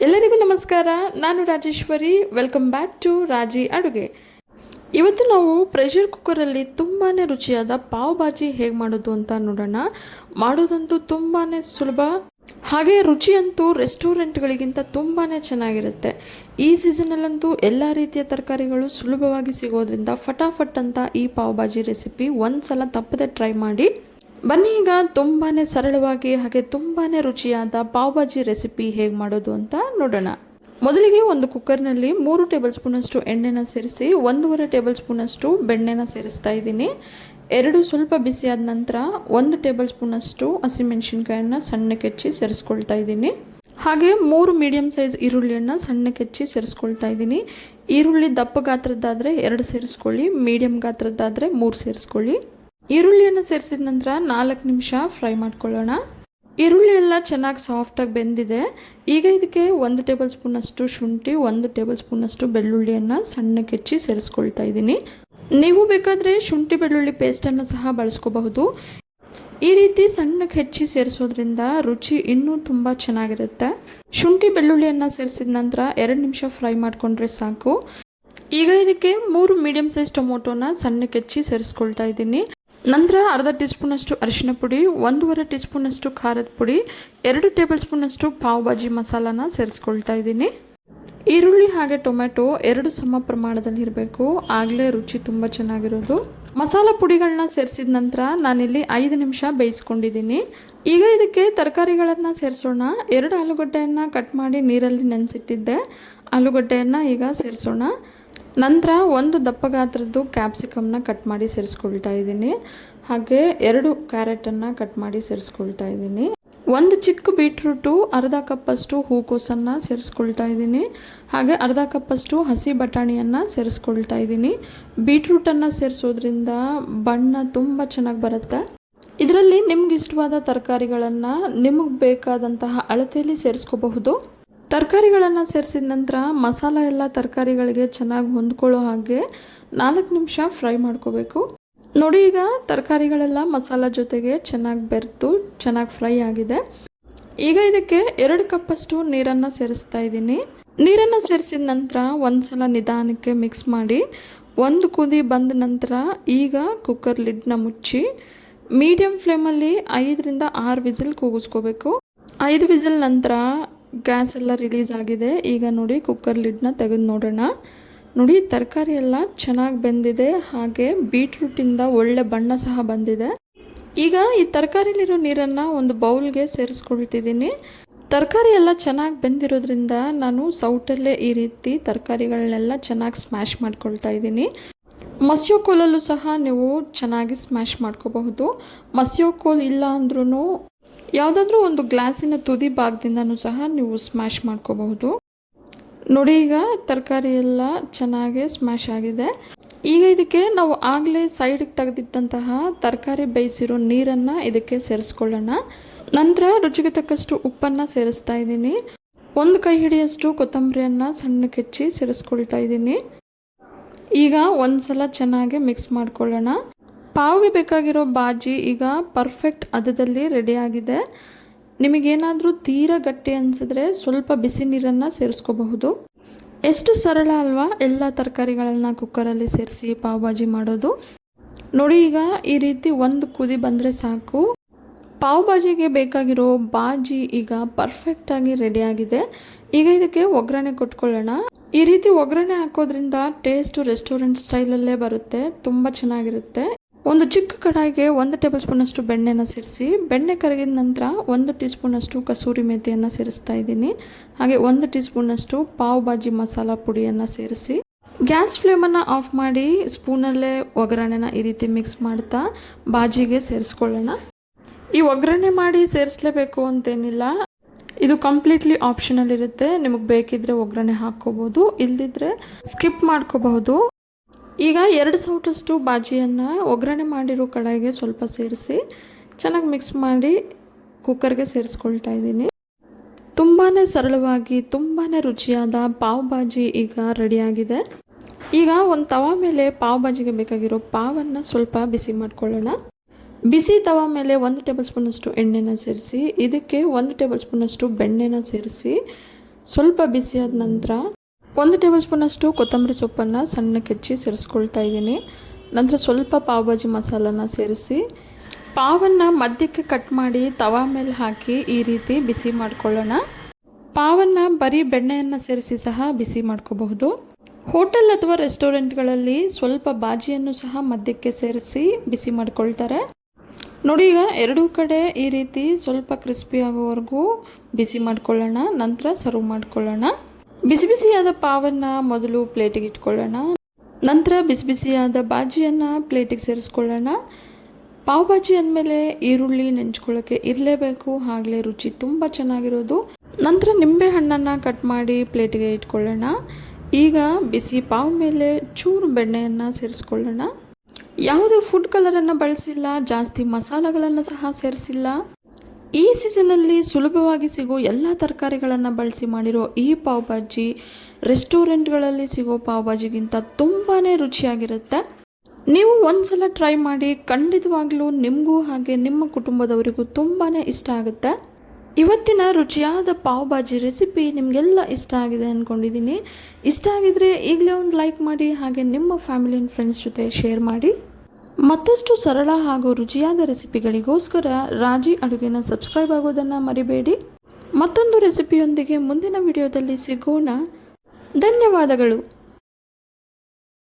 ಎಲ್ಲರಿಗೂ ನಮಸ್ಕಾರ. ನಾನು ರಾಜೇಶ್ವರಿ. ವೆಲ್ಕಮ್ ಬ್ಯಾಕ್ ಟು ರಾಜಿ ಅಡುಗೆ. ಇವತ್ತು ನಾವು ಪ್ರೆಷರ್ ಕುಕ್ಕರಲ್ಲಿ ತುಂಬಾ ರುಚಿಯಾದ ಪಾವ್ ಭಾಜಿ ಹೇಗೆ ಮಾಡೋದು ಅಂತ ನೋಡೋಣ. ಮಾಡೋದಂತೂ ತುಂಬಾ ಸುಲಭ. ಹಾಗೆ ರುಚಿಯಂತೂ ರೆಸ್ಟೋರೆಂಟ್ಗಳಿಗಿಂತ ತುಂಬಾ ಚೆನ್ನಾಗಿರುತ್ತೆ. ಈ ಸೀಸನಲ್ಲಂತೂ ಎಲ್ಲ ರೀತಿಯ ತರಕಾರಿಗಳು ಸುಲಭವಾಗಿ ಸಿಗೋದ್ರಿಂದ ಫಟಾಫಟ್ ಅಂತ ಈ ಪಾವ್ ಭಾಜಿ ರೆಸಿಪಿ ಒಂದು ಸಲ ತಪ್ಪದೆ ಟ್ರೈ ಮಾಡಿ ಬನ್ನಿ ಈಗ ತುಂಬಾ ಸರಳವಾಗಿ ಹಾಗೆ ತುಂಬಾ ರುಚಿಯಾದ ಪಾವ್ ಭಾಜಿ ರೆಸಿಪಿ ಹೇಗೆ ಮಾಡೋದು ಅಂತ ನೋಡೋಣ. ಮೊದಲಿಗೆ ಒಂದು ಕುಕ್ಕರ್ನಲ್ಲಿ ಮೂರು ಟೇಬಲ್ ಸ್ಪೂನಷ್ಟು ಎಣ್ಣೆನ ಸೇರಿಸಿ ಒಂದೂವರೆ ಟೇಬಲ್ ಸ್ಪೂನಷ್ಟು ಬೆಣ್ಣೆನ ಸೇರಿಸ್ತಾ ಇದ್ದೀನಿ. ಎರಡು ಸ್ವಲ್ಪ ಬಿಸಿಯಾದ ನಂತರ ಒಂದು ಟೇಬಲ್ ಸ್ಪೂನಷ್ಟು ಹಸಿಮೆಣಸಿನ್ಕಾಯನ್ನ ಸಣ್ಣ ಹೆಚ್ಚಿ ಸೇರಿಸ್ಕೊಳ್ತಾ ಇದ್ದೀನಿ. ಹಾಗೆ ಮೂರು ಮೀಡಿಯಮ್ ಸೈಜ್ ಈರುಳ್ಳಿಯನ್ನು ಸಣ್ಣ ಕೆಚ್ಚಿ ಸೇರಿಸ್ಕೊಳ್ತಾ ಇದ್ದೀನಿ. ಈರುಳ್ಳಿ ದಪ್ಪ ಗಾತ್ರದ್ದಾದರೆ ಎರಡು ಸೇರಿಸ್ಕೊಳ್ಳಿ ಮೀಡಿಯಮ್ ಗಾತ್ರದ್ದಾದರೆ ಮೂರು ಸೇರಿಸ್ಕೊಳ್ಳಿ. ಈರುಳ್ಳಿಯನ್ನು ಸೇರಿಸಿದ ನಂತರ ನಾಲ್ಕು ನಿಮಿಷ ಫ್ರೈ ಮಾಡ್ಕೊಳ್ಳೋಣ. ಈರುಳ್ಳಿ ಎಲ್ಲ ಚೆನ್ನಾಗಿ ಸಾಫ್ಟಾಗಿ ಬೆಂದಿದೆ. ಈಗ ಇದಕ್ಕೆ ಒಂದು ಟೇಬಲ್ ಸ್ಪೂನಷ್ಟು ಶುಂಠಿ, ಒಂದು ಟೇಬಲ್ ಸ್ಪೂನಷ್ಟು ಬೆಳ್ಳುಳ್ಳಿಯನ್ನು ಸಣ್ಣಕ್ಕೆ ಹೆಚ್ಚಿ ಸೇರಿಸ್ಕೊಳ್ತಾ ಇದ್ದೀನಿ. ನೀವು ಬೇಕಾದರೆ ಶುಂಠಿ ಬೆಳ್ಳುಳ್ಳಿ ಪೇಸ್ಟನ್ನು ಸಹ ಬಳಸ್ಕೋಬಹುದು. ಈ ರೀತಿ ಸಣ್ಣಕ್ಕೆ ಹೆಚ್ಚಿ ಸೇರಿಸೋದ್ರಿಂದ ರುಚಿ ಇನ್ನೂ ತುಂಬ ಚೆನ್ನಾಗಿರುತ್ತೆ. ಶುಂಠಿ ಬೆಳ್ಳುಳ್ಳಿಯನ್ನು ಸೇರಿಸಿದ ನಂತರ ಎರಡು ನಿಮಿಷ ಫ್ರೈ ಮಾಡಿಕೊಂಡ್ರೆ ಸಾಕು. ಈಗ ಇದಕ್ಕೆ ಮೂರು ಮೀಡಿಯಮ್ ಸೈಜ್ ಟೊಮೊಟೊನ ಸಣ್ಣಕ್ಕೆ ಹೆಚ್ಚಿ ಸೇರಿಸ್ಕೊಳ್ತಾ ಇದ್ದೀನಿ. ನಂತರ ಅರ್ಧ ಟೀ ಸ್ಪೂನಷ್ಟು ಅರಿಶಿನ ಪುಡಿ, ಒಂದೂವರೆ ಟೀ ಸ್ಪೂನಷ್ಟು ಖಾರದ ಪುಡಿ, ಎರಡು ಟೇಬಲ್ ಸ್ಪೂನಷ್ಟು ಪಾವ್ ಭಾಜಿ ಮಸಾಲಾನ ಸೇರಿಸ್ಕೊಳ್ತಾ ಇದ್ದೀನಿ. ಈರುಳ್ಳಿ ಹಾಗೆ ಟೊಮೆಟೊ ಎರಡು ಸಮ ಪ್ರಮಾಣದಲ್ಲಿ ಇರಬೇಕು. ಆಗಲೇ ರುಚಿ ತುಂಬ ಚೆನ್ನಾಗಿರೋದು. ಮಸಾಲ ಪುಡಿಗಳನ್ನ ಸೇರಿಸಿದ ನಂತರ ನಾನಿಲ್ಲಿ ಐದು ನಿಮಿಷ ಬೇಯಿಸ್ಕೊಂಡಿದ್ದೀನಿ. ಈಗ ಇದಕ್ಕೆ ತರಕಾರಿಗಳನ್ನು ಸೇರಿಸೋಣ. ಎರಡು ಆಲೂಗಡ್ಡೆಯನ್ನು ಕಟ್ ಮಾಡಿ ನೀರಲ್ಲಿ ನೆನೆಸಿಟ್ಟಿದ್ದೆ. ಆಲೂಗಡ್ಡೆಯನ್ನು ಈಗ ಸೇರಿಸೋಣ. ನಂತರ ಒಂದು ದಪ್ಪ ಗಾತ್ರದ್ದು ಕ್ಯಾಪ್ಸಿಕಮ್ನ ಕಟ್ ಮಾಡಿ ಸೇರಿಸ್ಕೊಳ್ತಾ ಇದ್ದೀನಿ. ಹಾಗೆ ಎರಡು ಕ್ಯಾರೆಟನ್ನು ಕಟ್ ಮಾಡಿ ಸೇರಿಸ್ಕೊಳ್ತಾ ಇದ್ದೀನಿ. ಒಂದು ಚಿಕ್ಕ ಬೀಟ್ರೂಟು ಅರ್ಧ ಕಪ್ಪಷ್ಟು ಹೂಕೋಸನ್ನು ಸೇರಿಸ್ಕೊಳ್ತಾ ಇದ್ದೀನಿ. ಹಾಗೆ ಅರ್ಧ ಕಪ್ಪಷ್ಟು ಹಸಿ ಬಟಾಣಿಯನ್ನು ಸೇರಿಸ್ಕೊಳ್ತಾ ಇದ್ದೀನಿ. ಬೀಟ್ರೂಟನ್ನು ಸೇರಿಸೋದ್ರಿಂದ ಬಣ್ಣ ತುಂಬ ಚೆನ್ನಾಗಿ ಬರುತ್ತೆ. ಇದರಲ್ಲಿ ನಿಮ್ಗೆ ಇಷ್ಟವಾದ ತರಕಾರಿಗಳನ್ನು ನಿಮಗೆ ಬೇಕಾದಂತಹ ಅಳತೆಯಲ್ಲಿ ಸೇರಿಸ್ಕೋಬಹುದು. ತರಕಾರಿಗಳನ್ನು ಸೇರಿಸಿದ ನಂತರ ಮಸಾಲ ಎಲ್ಲ ತರಕಾರಿಗಳಿಗೆ ಚೆನ್ನಾಗಿ ಹೊಂದ್ಕೊಳ್ಳೋ ಹಾಗೆ ನಾಲ್ಕು ನಿಮಿಷ ಫ್ರೈ ಮಾಡ್ಕೋಬೇಕು. ನೋಡಿ ಈಗ ತರಕಾರಿಗಳೆಲ್ಲ ಮಸಾಲ ಜೊತೆಗೆ ಚೆನ್ನಾಗಿ ಬೆರೆತು ಚೆನ್ನಾಗಿ ಫ್ರೈ ಆಗಿದೆ. ಈಗ ಇದಕ್ಕೆ ಎರಡು ಕಪ್ಪಷ್ಟು ನೀರನ್ನು ಸೇರಿಸ್ತಾ ಇದ್ದೀನಿ. ನೀರನ್ನು ಸೇರಿಸಿದ ನಂತರ ಒಂದು ಸಲ ನಿಧಾನಕ್ಕೆ ಮಿಕ್ಸ್ ಮಾಡಿ ಒಂದು ಕುದಿ ಬಂದ ನಂತರ ಈಗ ಕುಕ್ಕರ್ ಲಿಡ್ನ ಮುಚ್ಚಿ ಮೀಡಿಯಮ್ ಫ್ಲೇಮಲ್ಲಿ ಐದರಿಂದ ಆರು ವಿಸಿಲ್ ಕೂಗಿಸ್ಕೋಬೇಕು. ಐದು ವಿಸಿಲ್ ನಂತರ ಗ್ಯಾಸ್ ಎಲ್ಲ ರಿಲೀಸ್ ಆಗಿದೆ. ಈಗ ನೋಡಿ ಕುಕ್ಕರ್ ಲಿಡ್ನ ತೆಗೆದು ನೋಡೋಣ. ನೋಡಿ ತರಕಾರಿ ಎಲ್ಲ ಚೆನ್ನಾಗಿ ಬೆಂದಿದೆ. ಹಾಗೆ ಬೀಟ್ರೂಟಿಂದ ಒಳ್ಳೆ ಬಣ್ಣ ಸಹ ಬಂದಿದೆ. ಈಗ ಈ ತರಕಾರಿಲಿರೋ ನೀರನ್ನು ಒಂದು ಬೌಲ್ಗೆ ಸೇರಿಸ್ಕೊಳ್ತಿದ್ದೀನಿ. ತರಕಾರಿ ಎಲ್ಲ ಚೆನ್ನಾಗಿ ಬೆಂದಿರೋದ್ರಿಂದ ನಾನು ಸೌಟಲ್ಲೇ ಈ ರೀತಿ ತರಕಾರಿಗಳನ್ನೆಲ್ಲ ಚೆನ್ನಾಗಿ ಸ್ಮ್ಯಾಶ್ ಮಾಡ್ಕೊಳ್ತಾ ಇದ್ದೀನಿ. ಮಸ್ಯೋ ಕೋಲಲ್ಲೂ ಸಹ ನೀವು ಚೆನ್ನಾಗಿ ಸ್ಮ್ಯಾಶ್ ಮಾಡ್ಕೋಬಹುದು. ಮಸ್ಯೋ ಕೋಲ್ ಇಲ್ಲ ಅಂದ್ರೂ ಯಾವುದಾದ್ರೂ ಒಂದು ಗ್ಲಾಸಿನ ತುದಿ ಭಾಗದಿಂದನೂ ಸಹ ನೀವು ಸ್ಮ್ಯಾಶ್ ಮಾಡ್ಕೋಬಹುದು. ನೋಡಿ ಈಗ ತರಕಾರಿ ಎಲ್ಲ ಚೆನ್ನಾಗಿ ಸ್ಮ್ಯಾಶ್ ಆಗಿದೆ. ಈಗ ಇದಕ್ಕೆ ನಾವು ಆಗಲೇ ಸೈಡಿಗೆ ತೆಗೆದಿಟ್ಟಂತಹ ತರಕಾರಿ ಬೇಯಿಸಿರೋ ನೀರನ್ನು ಇದಕ್ಕೆ ಸೇರಿಸ್ಕೊಳ್ಳೋಣ. ನಂತರ ರುಚಿಗೆ ತಕ್ಕಷ್ಟು ಉಪ್ಪನ್ನು ಸೇರಿಸ್ತಾ ಇದ್ದೀನಿ. ಒಂದು ಕೈ ಹಿಡಿಯಷ್ಟು ಕೊತ್ತಂಬರಿಯನ್ನು ಸಣ್ಣ ಕೆಚ್ಚಿ ಸೇರಿಸ್ಕೊಳ್ತಾ ಇದ್ದೀನಿ. ಈಗ ಒಂದು ಸಲ ಚೆನ್ನಾಗಿ ಮಿಕ್ಸ್ ಮಾಡ್ಕೊಳ್ಳೋಣ. ಪಾವ್ಗೆ ಬೇಕಾಗಿರೋ ಬಾಜಿ ಈಗ ಪರ್ಫೆಕ್ಟ್ ಹದದಲ್ಲಿ ರೆಡಿಯಾಗಿದೆ ನಿಮಗೇನಾದರೂ ತೀರ ಗಟ್ಟಿ ಅನಿಸಿದ್ರೆ ಸ್ವಲ್ಪ ಬಿಸಿ ನೀರನ್ನು ಸೇರಿಸ್ಕೋಬಹುದು. ಎಷ್ಟು ಸರಳ ಅಲ್ವಾ ಎಲ್ಲ ತರಕಾರಿಗಳನ್ನು ಕುಕ್ಕರಲ್ಲಿ ಸೇರಿಸಿ ಪಾವ್ ಭಾಜಿ ಮಾಡೋದು. ನೋಡಿ ಈಗ ಈ ರೀತಿ ಒಂದು ಕುದಿ ಬಂದರೆ ಸಾಕು. ಪಾವ್ ಬಾಜಿಗೆ ಬೇಕಾಗಿರೋ ಬಾಜಿ ಈಗ ಪರ್ಫೆಕ್ಟಾಗಿ ರೆಡಿಯಾಗಿದೆ ಈಗ ಇದಕ್ಕೆ ಒಗ್ಗರಣೆ ಕೊಟ್ಕೊಳ್ಳೋಣ. ಈ ರೀತಿ ಒಗ್ಗರಣೆ ಹಾಕೋದ್ರಿಂದ ಟೇಸ್ಟು ರೆಸ್ಟೋರೆಂಟ್ ಸ್ಟೈಲಲ್ಲೇ ಬರುತ್ತೆ. ತುಂಬ ಚೆನ್ನಾಗಿರುತ್ತೆ. ಒಂದು ಚಿಕ್ಕ ಕಡಾಯಿಗೆ ಒಂದು ಟೇಬಲ್ ಸ್ಪೂನಷ್ಟು ಬೆಣ್ಣೆನ ಸೇರಿಸಿ, ಬೆಣ್ಣೆ ಕರಗಿದ ನಂತರ ಒಂದು ಟೀ ಸ್ಪೂನಷ್ಟು ಕಸೂರಿ ಮೇಥಿಯನ್ನು ಸೇರಿಸ್ತಾ ಇದ್ದೀನಿ. ಹಾಗೆ ಒಂದು ಟೀ ಸ್ಪೂನಷ್ಟು ಪಾವ್ ಭಾಜಿ ಮಸಾಲ ಪುಡಿಯನ್ನು ಸೇರಿಸಿ, ಗ್ಯಾಸ್ ಫ್ಲೇಮನ್ನು ಆಫ್ ಮಾಡಿ ಸ್ಪೂನಲ್ಲೇ ಒಗ್ಗರಣೆನ ಈ ರೀತಿ ಮಿಕ್ಸ್ ಮಾಡ್ತಾ ಬಾಜಿಗೆ ಸೇರಿಸ್ಕೊಳ್ಳೋಣ. ಈ ಒಗ್ಗರಣೆ ಮಾಡಿ ಸೇರಿಸಲೇಬೇಕು ಅಂತೇನಿಲ್ಲ. ಇದು ಕಂಪ್ಲೀಟ್ಲಿ ಆಪ್ಷನಲ್ ಇರುತ್ತೆ. ನಿಮಗೆ ಬೇಕಿದ್ರೆ ಒಗ್ಗರಣೆ ಹಾಕ್ಕೋಬೋದು, ಇಲ್ದಿದ್ರೆ ಸ್ಕಿಪ್ ಮಾಡ್ಕೋಬಹುದು. ಈಗ ಎರಡು ಸೌಟಷ್ಟು ಬಾಜಿಯನ್ನು ಒಗ್ಗರಣೆ ಮಾಡಿರೋ ಕಡಾಯಿಗೆ ಸ್ವಲ್ಪ ಸೇರಿಸಿ ಚೆನ್ನಾಗಿ ಮಿಕ್ಸ್ ಮಾಡಿ ಕುಕ್ಕರ್ಗೆ ಸೇರಿಸ್ಕೊಳ್ತಾ ಇದ್ದೀನಿ. ತುಂಬಾ ಸರಳವಾಗಿ ತುಂಬಾ ರುಚಿಯಾದ ಪಾವ್ ಬಾಜಿ ಈಗ ರೆಡಿಯಾಗಿದೆ ಈಗ ಒಂದು ತವಾ ಮೇಲೆ ಪಾವ್ ಬಾಜಿಗೆ ಬೇಕಾಗಿರೋ ಪಾವನ್ನು ಸ್ವಲ್ಪ ಬಿಸಿ ಮಾಡ್ಕೊಳ್ಳೋಣ. ಬಿಸಿ ತವ ಮೇಲೆ ಒಂದು ಟೇಬಲ್ ಸ್ಪೂನಷ್ಟು ಎಣ್ಣೆನ ಸೇರಿಸಿ, ಇದಕ್ಕೆ ಒಂದು ಟೇಬಲ್ ಸ್ಪೂನಷ್ಟು ಬೆಣ್ಣೆನ ಸೇರಿಸಿ ಸ್ವಲ್ಪ ಬಿಸಿಯಾದ ನಂತರ ಒಂದು ಟೇಬಲ್ ಸ್ಪೂನಷ್ಟು ಕೊತ್ತಂಬರಿ ಸೊಪ್ಪನ್ನು ಸಣ್ಣಕ್ಕೆ ಹೆಚ್ಚಿ ಸೇರಿಸ್ಕೊಳ್ತಾ ಇದ್ದೀನಿ. ನಂತರ ಸ್ವಲ್ಪ ಪಾವ್ ಭಾಜಿ ಮಸಾಲನ ಸೇರಿಸಿ, ಪಾವನ್ನು ಮಧ್ಯಕ್ಕೆ ಕಟ್ ಮಾಡಿ ತವಾ ಮೇಲೆ ಹಾಕಿ ಈ ರೀತಿ ಬಿಸಿ ಮಾಡ್ಕೊಳ್ಳೋಣ. ಪಾವನ್ನು ಬರೀ ಬೆಣ್ಣೆಯನ್ನು ಸೇರಿಸಿ ಸಹ ಬಿಸಿ ಮಾಡ್ಕೋಬಹುದು. ಹೋಟೆಲ್ ಅಥವಾ ರೆಸ್ಟೋರೆಂಟ್ಗಳಲ್ಲಿ ಸ್ವಲ್ಪ ಬಾಜಿಯನ್ನು ಸಹ ಮಧ್ಯಕ್ಕೆ ಸೇರಿಸಿ ಬಿಸಿ ಮಾಡ್ಕೊಳ್ತಾರೆ. ನೋಡಿ ಈಗ ಎರಡೂ ಕಡೆ ಈ ರೀತಿ ಸ್ವಲ್ಪ ಕ್ರಿಸ್ಪಿ ಆಗೋವರೆಗೂ ಬಿಸಿ ಮಾಡ್ಕೊಳ್ಳೋಣ, ನಂತರ ಸರ್ವ್ ಮಾಡ್ಕೊಳ್ಳೋಣ. ಬಿಸಿ ಬಿಸಿಯಾದ ಪಾವನ್ನು ಮೊದಲು ಪ್ಲೇಟಿಗೆ ಇಟ್ಕೊಳ್ಳೋಣ. ನಂತರ ಬಿಸಿ ಬಿಸಿಯಾದ ಬಾಜಿಯನ್ನು ಪ್ಲೇಟಿಗೆ ಸೇರಿಸ್ಕೊಳ್ಳೋಣ. ಪಾವ್ ಬಾಜಿ ಅಂದಮೇಲೆ ಈರುಳ್ಳಿ ನೆಂಚ್ಕೊಳ್ಳೋಕ್ಕೆ ಇರಲೇಬೇಕು ಆಗಲೇ ರುಚಿ ತುಂಬ ಚೆನ್ನಾಗಿರೋದು. ನಂತರ ನಿಂಬೆ ಹಣ್ಣನ್ನು ಕಟ್ ಮಾಡಿ ಪ್ಲೇಟಿಗೆ ಇಟ್ಕೊಳ್ಳೋಣ. ಈಗ ಬಿಸಿ ಪಾವ್ ಮೇಲೆ ಚೂರು ಬೆಣ್ಣೆಯನ್ನು ಸೇರಿಸ್ಕೊಳ್ಳೋಣ. ಯಾವುದೇ ಫುಡ್ ಕಲರನ್ನು ಬಳಸಿಲ್ಲ, ಜಾಸ್ತಿ ಮಸಾಲೆಗಳನ್ನು ಸಹ ಸೇರಿಸಿಲ್ಲ. ಈ ಸೀಸನಲ್ಲಿ ಸುಲಭವಾಗಿ ಸಿಗೋ ಎಲ್ಲ ತರಕಾರಿಗಳನ್ನು ಬಳಸಿ ಮಾಡಿರೋ ಈ ಪಾವ್ ಭಾಜಿ ರೆಸ್ಟೋರೆಂಟ್ಗಳಲ್ಲಿ ಸಿಗೋ ಪಾವ್ ಭಾಜಿಗಿಂತ ತುಂಬಾ ರುಚಿಯಾಗಿರುತ್ತೆ. ನೀವು ಒಂದ್ಸಲ ಟ್ರೈ ಮಾಡಿ ಖಂಡಿತವಾಗ್ಲೂ ನಿಮಗೂ ಹಾಗೆ ನಿಮ್ಮ ಕುಟುಂಬದವರಿಗೂ ತುಂಬಾ ಇಷ್ಟ ಆಗುತ್ತೆ. ಇವತ್ತಿನ ರುಚಿಯಾದ ಪಾವ್ ಭಾಜಿ ರೆಸಿಪಿ ನಿಮಗೆಲ್ಲ ಇಷ್ಟ ಆಗಿದೆ ಅಂದ್ಕೊಂಡಿದ್ದೀನಿ ಇಷ್ಟ ಆಗಿದ್ರೆ ಈಗಲೇ ಒಂದು ಲೈಕ್ ಮಾಡಿ ಹಾಗೆ ನಿಮ್ಮ ಫ್ಯಾಮಿಲಿ ಆ್ಯಂಡ್ ಫ್ರೆಂಡ್ಸ್ ಜೊತೆ ಶೇರ್ ಮಾಡಿ. ಮತ್ತಷ್ಟು ಸರಳ ಹಾಗೂ ರುಚಿಯಾದ ರೆಸಿಪಿಗಳಿಗೋಸ್ಕರ ರಾಜಿ ಅಡುಗೆನ ಸಬ್ಸ್ಕ್ರೈಬ್ ಆಗೋದನ್ನು ಮರಿಬೇಡಿ. ಮತ್ತೊಂದು ರೆಸಿಪಿಯೊಂದಿಗೆ ಮುಂದಿನ ವಿಡಿಯೋದಲ್ಲಿ ಸಿಗೋಣ. ಧನ್ಯವಾದಗಳು.